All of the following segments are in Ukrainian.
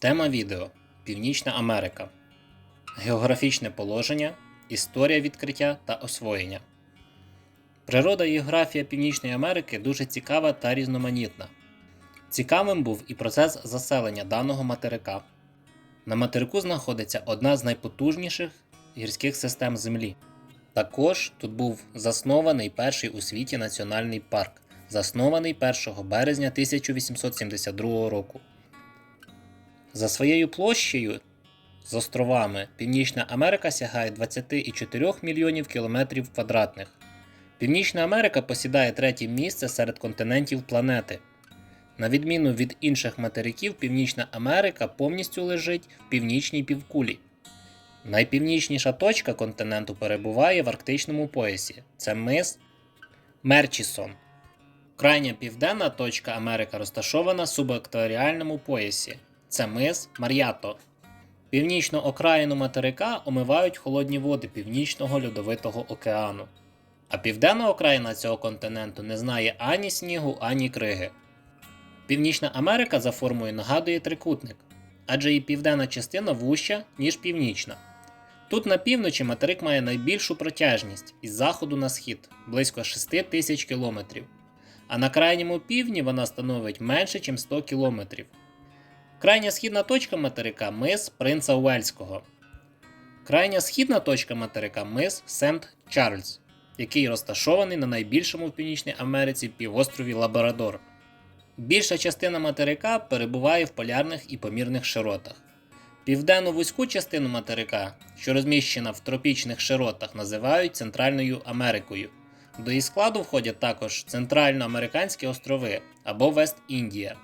Тема відео Північна Америка. Географічне положення, історія відкриття та освоєння. Природа і географія Північної Америки дуже цікава та різноманітна. Цікавим був і процес заселення даного материка. На материку знаходиться одна з найпотужніших гірських систем Землі. Також тут був заснований перший у світі національний парк, заснований 1 березня 1872 року. За своєю площею з островами Північна Америка сягає 24 мільйонів кілометрів квадратних. Північна Америка посідає третє місце серед континентів планети. На відміну від інших материків, Північна Америка повністю лежить в північній півкулі. Найпівнічніша точка континенту перебуває в арктичному поясі. Це мис Мерчісон. Крайня південна точка Америки розташована в субекваторіальному поясі. Це мис Мар'ято. Північну окраїну материка омивають холодні води Північного льодовитого океану. А південна окраїна цього континенту не знає ані снігу, ані криги. Північна Америка за формою нагадує трикутник, адже її південна частина вуща, ніж північна. Тут на півночі материк має найбільшу протяжність із заходу на схід близько 6 тисяч кілометрів, а на крайньому півдні вона становить менше, ніж 100 кілометрів. Крайня східна точка материка мис Принца Уельського. Крайня східна точка материка мис Сент Чарльз, який розташований на найбільшому в Північній Америці півострові Лабрадор. Більша частина материка перебуває в полярних і помірних широтах. Південну вузьку частину материка, що розміщена в тропічних широтах, називають Центральною Америкою. До її складу входять також Центральноамериканські острови або Вест-Індія.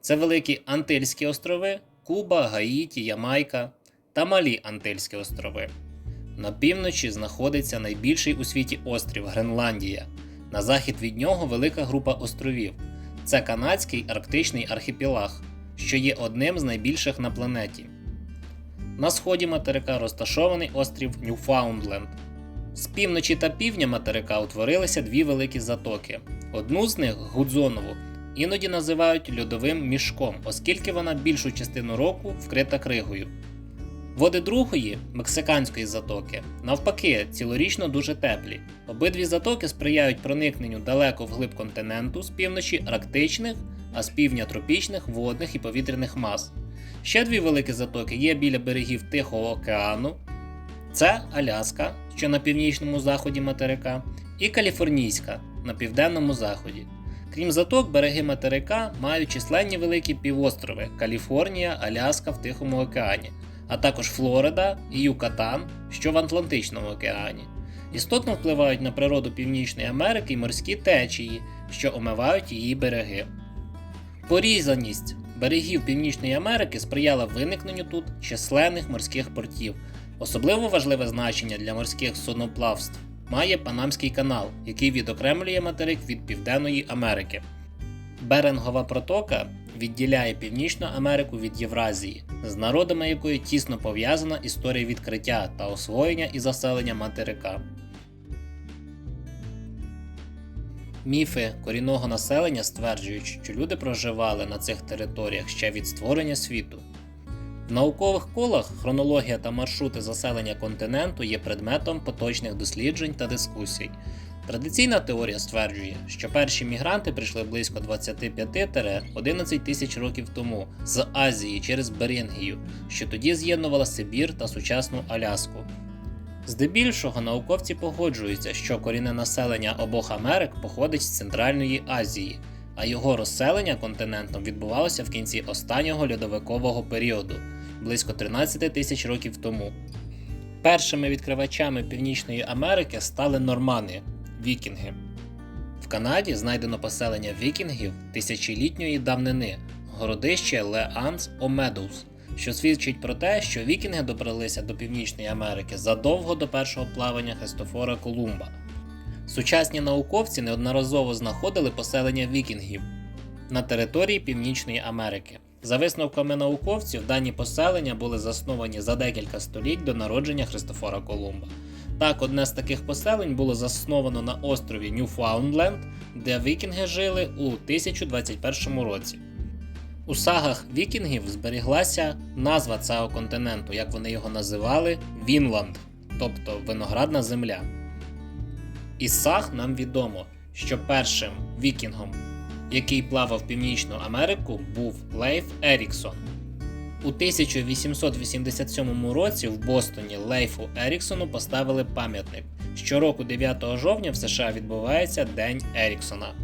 Це великі Антильські острови, Куба, Гаїті, Ямайка та Малі Антильські острови. На півночі знаходиться найбільший у світі острів Гренландія. На захід від нього велика група островів. Це канадський арктичний архіпелаг, що є одним з найбільших на планеті. На сході материка розташований острів Ньюфаундленд. З півночі та півдня материка утворилися дві великі затоки. Одну з них Гудзонову іноді називають льодовим мішком, оскільки вона більшу частину року вкрита кригою. Води другої мексиканської затоки, навпаки, цілорічно дуже теплі. Обидві затоки сприяють проникненню далеко вглиб континенту з півночі арктичних, а з півдня тропічних водних і повітряних мас. Ще дві великі затоки є біля берегів Тихого океану. Це Аляска, що на північному заході материка, і Каліфорнійська на південному заході. Крім заток, береги материка мають численні великі півострови Каліфорнія, Аляска в Тихому океані, а також Флорида і Юкатан, що в Атлантичному океані. Істотно впливають на природу Північної Америки й морські течії, що омивають її береги. Порізаність берегів Північної Америки сприяла виникненню тут численних морських портів. Особливо важливе значення для морських судноплавств має Панамський канал, який відокремлює материк від Південної Америки. Берингова протока відділяє Північну Америку від Євразії, з народами якої тісно пов'язана історія відкриття та освоєння і заселення материка. Міфи корінного населення стверджують, що люди проживали на цих територіях ще від створення світу. В наукових колах хронологія та маршрути заселення континенту є предметом поточних досліджень та дискусій. Традиційна теорія стверджує, що перші мігранти прийшли близько 25-11 тисяч років тому з Азії через Берингію, що тоді з'єднувала Сибір та сучасну Аляску. Здебільшого науковці погоджуються, що корінне населення обох Америк походить з Центральної Азії, а його розселення континентом відбувалося в кінці останнього льодовикового періоду близько 13 тисяч років тому. Першими відкривачами Північної Америки стали нормани вікінги. В Канаді знайдено поселення вікінгів тисячолітньої давнини, городище Леанс Омедоус, що свідчить про те, що вікінги добралися до Північної Америки задовго до першого плавання Христофора Колумба. Сучасні науковці неодноразово знаходили поселення вікінгів на території Північної Америки. За висновками науковців, дані поселення були засновані за декілька століть до народження Христофора Колумба. Так, одне з таких поселень було засновано на острові Ньюфаундленд, де вікінги жили у 1021 році. У сагах вікінгів зберіглася назва цього континенту, як вони його називали Вінланд, тобто виноградна земля. Із саг нам відомо, що першим вікінгом, який плавав Північну Америку, був Лейф Еріксон. У 1887 році в Бостоні Лейфу Еріксону поставили пам'ятник. Щороку 9 жовтня в США відбувається День Еріксона.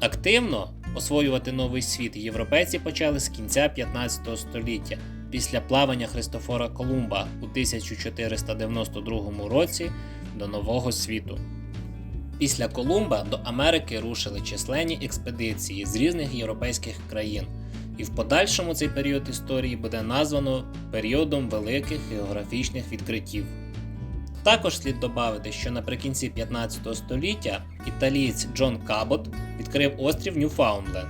Активно освоювати новий світ європейці почали з кінця 15 століття після плавання Христофора Колумба у 1492 році до Нового світу. Після Колумба до Америки рушили численні експедиції з різних європейських країн, і в подальшому цей період історії буде названо періодом великих географічних відкриттів. Також слід додати, що наприкінці 15 століття італієць Джон Кабот відкрив острів Ньюфаундленд.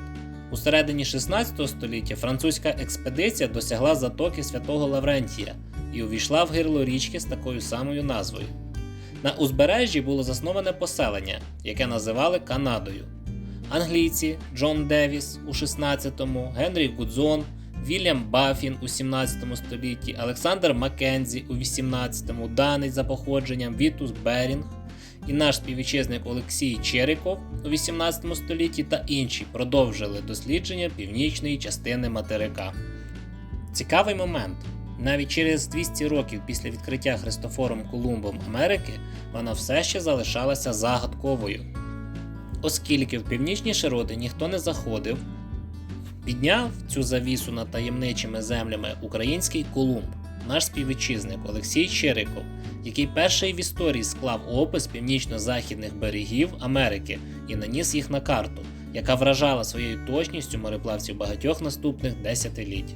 У середині 16 століття французька експедиція досягла затоки Святого Лаврентія і увійшла в гирло річки з такою самою назвою. На узбережжі було засноване поселення, яке називали Канадою. Англійці Джон Девіс у 16-му, Генрі Гудзон, Вільям Баффін у 17 столітті, Олександр Маккензі у 18-му, данець за походженням Вітус Берінг і наш співвітчизник Олексій Чериков у 18 столітті та інші продовжили дослідження північної частини материка. Цікавий момент. Навіть через 200 років після відкриття Христофором Колумбом Америки вона все ще залишалася загадковою. Оскільки в північні широти ніхто не заходив, підняв цю завісу над таємничими землями український Колумб, наш співвітчизник Олексій Чириков, який перший в історії склав опис північно-західних берегів Америки і наніс їх на карту, яка вражала своєю точністю мореплавців багатьох наступних десятиліть.